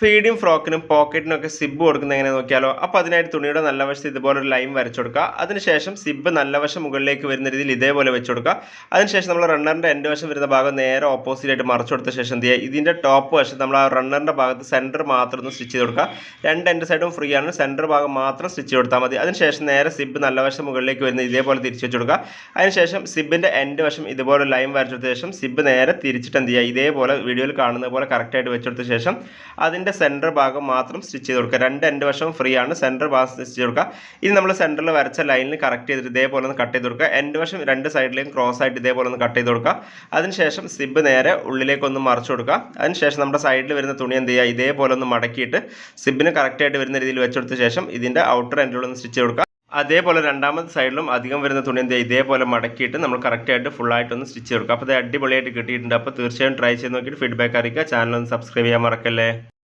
ഫീഡിയും ഫ്രോക്കിനും പോക്കറ്റിനും ഒക്കെ സിബ് കൊടുക്കുന്നത് എങ്ങനെ നോക്കിയാലോ? അപ്പോൾ അതിനായിട്ട് തുണിയുടെ നല്ല വശത്ത് ഇതുപോലെ ഒരു ലൈൻ വരച്ചു കൊടുക്കുക. അതിനുശേഷം സിബ് നല്ല വശം മുകളിലേക്ക് വരുന്ന രീതിയിൽ ഇതേപോലെ വെച്ച് കൊടുക്കുക. അതിനുശേഷം നമ്മൾ റണ്ണറിന്റെ എൻഡ് വശം വരുന്ന ഭാഗം നേരെ ഓപ്പോസിറ്റ് ആയിട്ട് മറച്ചു കൊടുത്ത ശേഷം എന്ത് ചെയ്യുക? ഇതിന്റെ ടോപ്പ് വശം നമ്മൾ ആ റണ്ണറിന്റെ ഭാഗത്ത് സെന്റർ മാത്രം ഒന്ന് സ്റ്റിച്ച് ചെയ്ത് കൊടുക്കുക. രണ്ട് എൻഡ് സൈഡും ഫ്രീ ആണ്. സെന്റർ ഭാഗം മാത്രം സ്റ്റിച്ച് കൊടുത്താൽ മതി. അതിനുശേഷം നേരെ സിബ് നല്ല വശം മുകളിലേക്ക് വരുന്ന ഇതേപോലെ തിരിച്ചു വെച്ച് കൊടുക്കുക. അതിനുശേഷം സിബിന്റെ എൻഡ് വശം ഇതുപോലെ ലൈൻ വരച്ചെടുത്ത ശേഷം സിബ് നേരെ തിരിച്ചിട്ട് എന്ത് ചെയ്യുക? ഇതേപോലെ വീഡിയോയിൽ കാണുന്ന പോലെ കറക്റ്റായിട്ട് വെച്ചെടുത്ത ശേഷം അതിന്റെ സെന്റർ ഭാഗം മാത്രം സ്റ്റിച്ച് ചെയ്ത് കൊടുക്കുക. രണ്ട് എന്റെ വശവും ഫ്രീ ആണ്. സെന്റർ ഭാഗം സ്റ്റിച്ച് ചെയ്ത് കൊടുക്കുക. ഇനി നമ്മൾ സെന്ററിൽ വരച്ച ലൈനിൽ കറക്റ്റ് ചെയ്തിട്ട് ഇതേപോലെ ഒന്ന് കട്ട് ചെയ്ത് കൊടുക്കുക. എന്റെ വശം രണ്ട് സൈഡിലേക്കും ക്രോസ് ആയിട്ട് ഇതേപോലെ ഒന്ന് കട്ട് ചെയ്ത് കൊടുക്കുക. അതിനുശേഷം സിബ് നേരെ ഉള്ളിലേക്കൊന്ന് മറച്ചു കൊടുക്കുക. അതിനുശേഷം നമ്മുടെ സൈഡിൽ വരുന്ന തുണി എന്ത് ചെയ്യുക? ഇതേപോലെ ഒന്ന് മടക്കിയിട്ട് സിബിന് കറക്റ്റായിട്ട് വരുന്ന രീതിയിൽ വെച്ചെടുത്ത ശേഷം ഇതിന്റെ ഔട്ടർ എൻഡിലൊന്ന് സ്റ്റിച്ച് കൊടുക്കുക. അതേപോലെ രണ്ടാമത്തെ സൈഡിലും അധികം വരുന്ന തുണി എന്ത് ഇതേപോലെ മടക്കിയിട്ട് നമ്മൾ കറക്റ്റായിട്ട് ഫുള്ളായിട്ടൊന്ന് സ്റ്റിച്ച് കൊടുക്കുക. അപ്പോൾ അത് അടിപൊളിയായിട്ട് കിട്ടിയിട്ടുണ്ട്. അപ്പോൾ തീർച്ചയായും ട്രൈ ചെയ്ത് നോക്കിയിട്ട് ഫീഡ്ബാക്ക് അറിയിക്കുക. ചാനൽ ഒന്ന് സബ്സ്ക്രൈബ് ചെയ്യാൻ മറക്കല്ലേ?